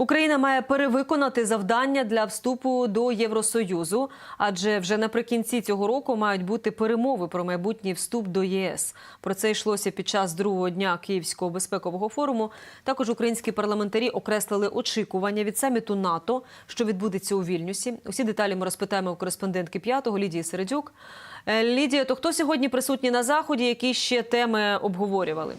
Україна має перевиконати завдання для вступу до Євросоюзу, адже вже наприкінці цього року мають бути перемови про майбутній вступ до ЄС. Про це йшлося під час другого дня Київського безпекового форуму. Також українські парламентарі окреслили очікування від саміту НАТО, що відбудеться у Вільнюсі. Усі деталі ми розпитаємо у кореспондентки п'ятого Лідії Середюк. Е, Лідія, то хто сьогодні присутній на заході? Які ще теми обговорювали?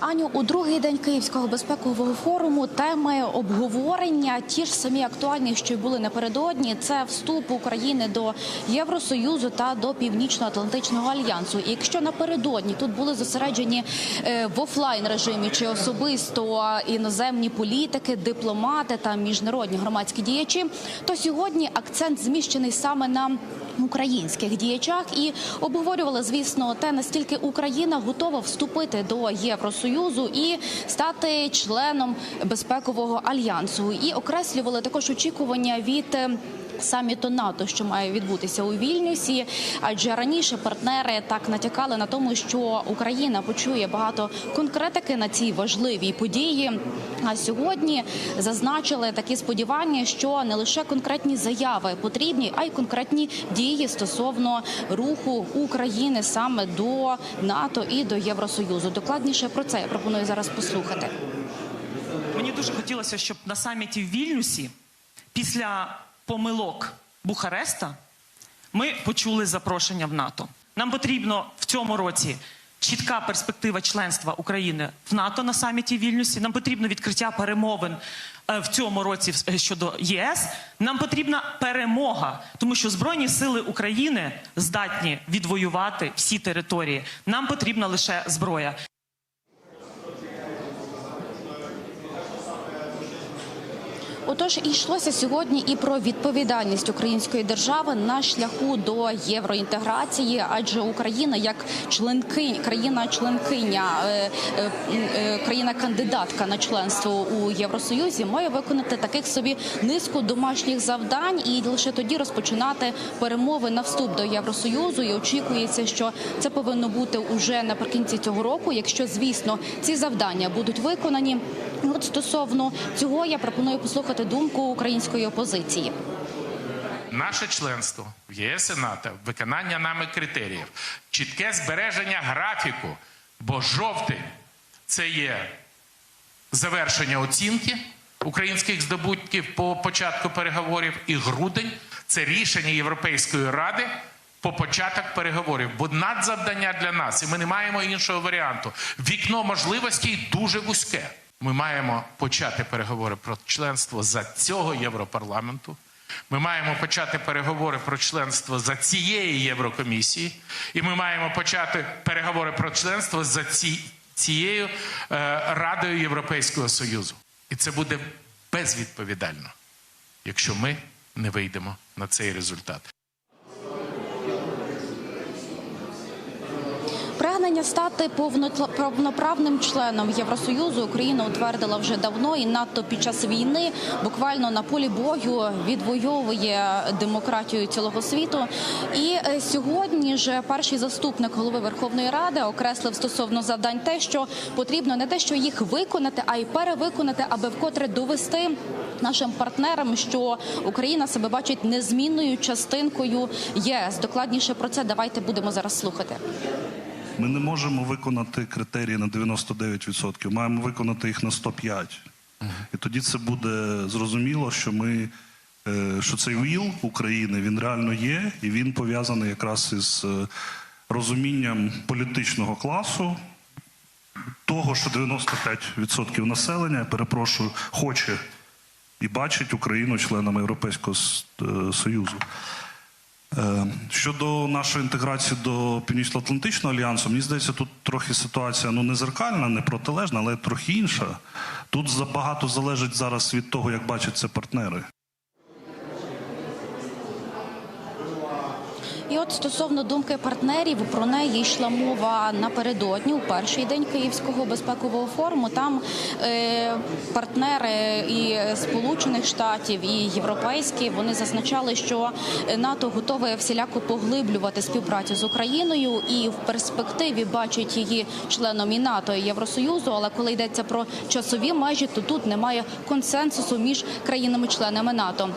Аню, у другий день Київського безпекового форуму теми обговорення ті ж самі актуальні, що й були напередодні. Це вступ України до Євросоюзу та до Північно-Атлантичного альянсу. І якщо напередодні тут були зосереджені е, в офлайн режимі чи особисто іноземні політики, дипломати та міжнародні громадські діячі, то сьогодні акцент зміщений саме на українських діячах і обговорювали, звісно, те наскільки Україна готова вступити до Євросоюзу і стати членом безпекового альянсу, і окреслювали також очікування від. Саміту НАТО, що має відбутися у Вільнюсі, адже раніше партнери так натякали на тому, що Україна почує багато конкретики на цій важливій події. А сьогодні зазначили такі сподівання, що не лише конкретні заяви потрібні, а й конкретні дії стосовно руху України саме до НАТО і до Євросоюзу. Докладніше про це я пропоную зараз послухати. Мені дуже хотілося, щоб на саміті в Вільнюсі після помилок Бухареста ми почули запрошення в НАТО. Нам потрібно в цьому році чітка перспектива членства України в НАТО на саміті в Вільнюсі. Нам потрібно відкриття перемовин е, в цьому році щодо ЄС. Нам потрібна перемога, тому що Збройні сили України здатні відвоювати всі території. Нам потрібна лише зброя. Отож, йшлося сьогодні і про відповідальність української держави на шляху до євроінтеграції, адже Україна як членки країна-членкиня, е, е, е, країна-кандидатка на членство у Євросоюзі, має виконати таких собі низку домашніх завдань і лише тоді розпочинати перемови на вступ до Євросоюзу. І очікується, що це повинно бути уже наприкінці цього року, якщо звісно ці завдання будуть виконані. От стосовно цього я пропоную послухати думку української опозиції. Наше членство в ЄС і НАТО, виконання нами критеріїв, чітке збереження графіку, бо жовтий це є завершення оцінки українських здобутків по початку переговорів, і грудень це рішення Європейської ради. По початок переговорів, бо надзавдання для нас, і ми не маємо іншого варіанту. Вікно можливостей дуже вузьке. Ми маємо почати переговори про членство за цього Європарламенту. Ми маємо почати переговори про членство за цієї Єврокомісії, і ми маємо почати переговори про членство за ці, цією е, Радою Європейського Союзу. І це буде безвідповідально, якщо ми не вийдемо на цей результат. Прагнення стати повноправним членом Євросоюзу Україна утвердила вже давно і надто під час війни буквально на полі бою відвоює демократію цілого світу. І е, сьогодні ж перший заступник голови Верховної Ради окреслив стосовно завдань те, що потрібно не те, що їх виконати, а й перевиконати, аби вкотре довести. Нашим партнерам, що Україна себе бачить незмінною частинкою ЄС. Докладніше про це давайте будемо зараз слухати. Ми не можемо виконати критерії на 99%, маємо виконати їх на 105%. І тоді це буде зрозуміло, що ми. е, Що цей ВІЛ України він реально є, і він пов'язаний якраз із е, розумінням політичного класу, того, що 95% населення, я перепрошую, хоче і бачить Україну членом Європейського е, Союзу. Е, Щодо нашої інтеграції до Північно-Атлантичного альянсу, мені здається, тут трохи ситуація ну не зеркальна, не протилежна, але трохи інша. Тут забагато залежить зараз від того, як бачать це партнери. І от стосовно думки партнерів, про неї йшла мова напередодні у перший день Київського безпекового форуму. Там е, партнери і Сполучених Штатів, і європейські вони зазначали, що НАТО готове всіляко поглиблювати співпрацю з Україною і в перспективі бачить її членом і НАТО і Євросоюзу. Але коли йдеться про часові межі, то тут немає консенсусу між країнами-членами НАТО.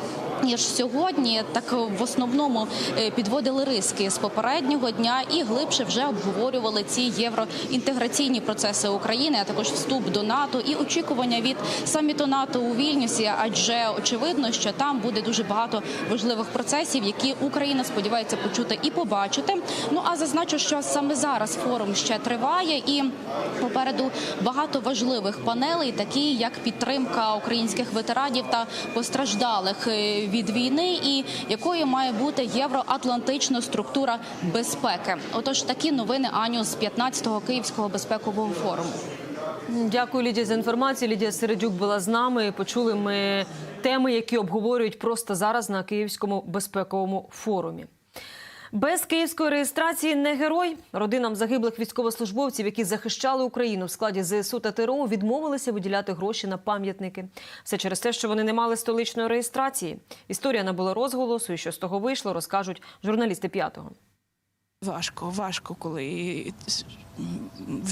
І ж сьогодні так в основному е, підводили риски з попереднього дня і глибше вже обговорювали ці євроінтеграційні процеси України, а також вступ до НАТО і очікування від саміту НАТО у Вільнюсі. Адже очевидно, що там буде дуже багато важливих процесів, які Україна сподівається почути і побачити. Ну а зазначу, що саме зараз форум ще триває, і попереду багато важливих панелей, такі як підтримка українських ветеранів та постраждалих е, від війни, і якою має бути євроатлантична структура безпеки. Отож, такі новини Аню з 15-го Київського безпекового форуму. Дякую, Лідія, за інформацію. Лідія Середюк була з нами. Почули ми теми, які обговорюють просто зараз на Київському безпековому форумі. Без київської реєстрації не герой. Родинам загиблих військовослужбовців, які захищали Україну в складі ЗСУ та ТРО, відмовилися виділяти гроші на пам'ятники. Все через те, що вони не мали столичної реєстрації. Історія набула розголосу, і що з того вийшло, розкажуть журналісти п'ятого. Важко, важко, коли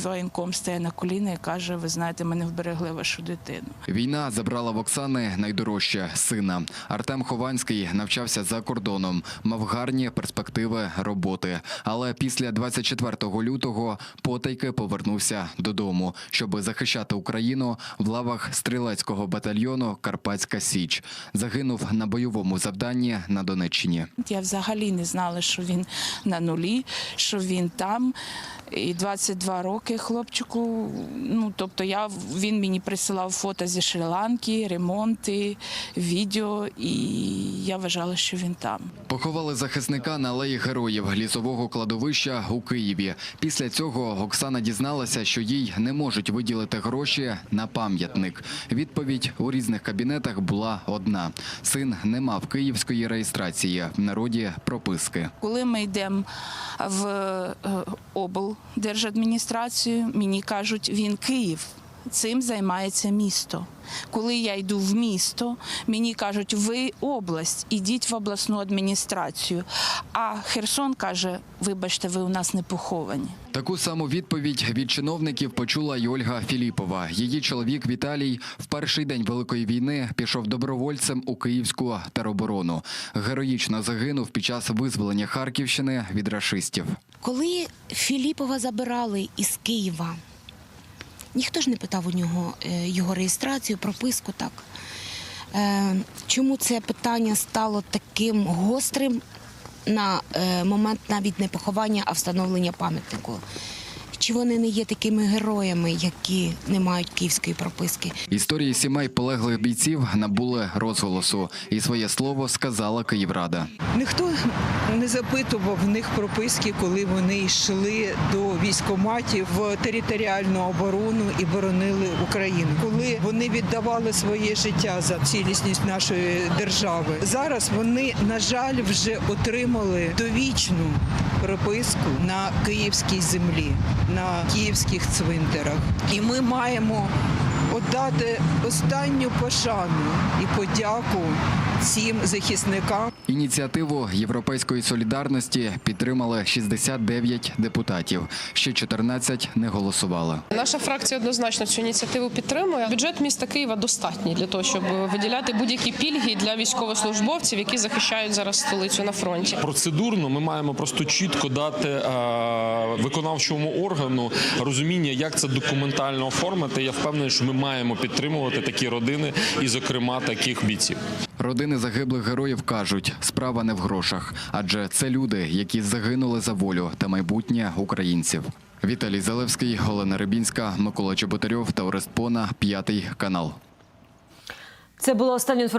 воєнком стає на коліна і каже: ви знаєте, ми не вберегли вашу дитину. Війна забрала в Оксани найдорожче сина. Артем Хованський навчався за кордоном, мав гарні перспективи роботи. Але після 24 лютого потайки повернувся додому, щоб захищати Україну в лавах стрілецького батальйону Карпатська Січ. Загинув на бойовому завданні на Донеччині. Я взагалі не знала, що він на нулі, що він там. І 22 роки хлопчику. Ну тобто, я він мені присилав фото зі Шрі-Ланки, ремонти, відео, і я вважала, що він там. Поховали захисника на алеї героїв лісового кладовища у Києві. Після цього Оксана дізналася, що їй не можуть виділити гроші на пам'ятник. Відповідь у різних кабінетах була одна: син не мав київської реєстрації в народі прописки. Коли ми йдемо в е, облдержадміністрацію, мені кажуть, він Київ. Цим займається місто. Коли я йду в місто, мені кажуть, ви область, ідіть в обласну адміністрацію. А Херсон каже: вибачте, ви у нас не поховані. Таку саму відповідь від чиновників почула й Ольга Філіпова. Її чоловік Віталій в перший день великої війни пішов добровольцем у київську тероборону. Героїчно загинув під час визволення Харківщини від рашистів. Коли Філіпова забирали із Києва, ніхто ж не питав у нього е, його реєстрацію, прописку. Так Е, чому це питання стало таким гострим на е, момент навіть не поховання, а встановлення пам'ятнику? Чи вони не є такими героями, які не мають київської прописки? Історії сімей полеглих бійців набули розголосу, і своє слово сказала Київрада. Ніхто не запитував в них прописки, коли вони йшли до військоматів в територіальну оборону і боронили Україну, коли вони віддавали своє життя за цілісність нашої держави. Зараз вони, на жаль, вже отримали довічну прописку на київській землі, на київських цвинтарах. І ми маємо отдати останню пошану і подяку цим захисникам. Ініціативу Європейської солідарності підтримали 69 депутатів. Ще 14 не голосували. Наша фракція однозначно цю ініціативу підтримує. Бюджет міста Києва достатній для того, щоб виділяти будь-які пільги для військовослужбовців, які захищають зараз столицю на фронті. Процедурно ми маємо просто чітко дати е, виконавчому органу розуміння, як це документально оформити. Я впевнений, що ми маємо підтримувати такі родини і, зокрема, таких бійців. Родини загиблих героїв кажуть, справа не в грошах, адже це люди, які загинули за волю та майбутнє українців. Віталій Залевський, Олена Рибінська, Микола Чеботарьов та Орест Пона, п'ятий канал. Це була остання інформація.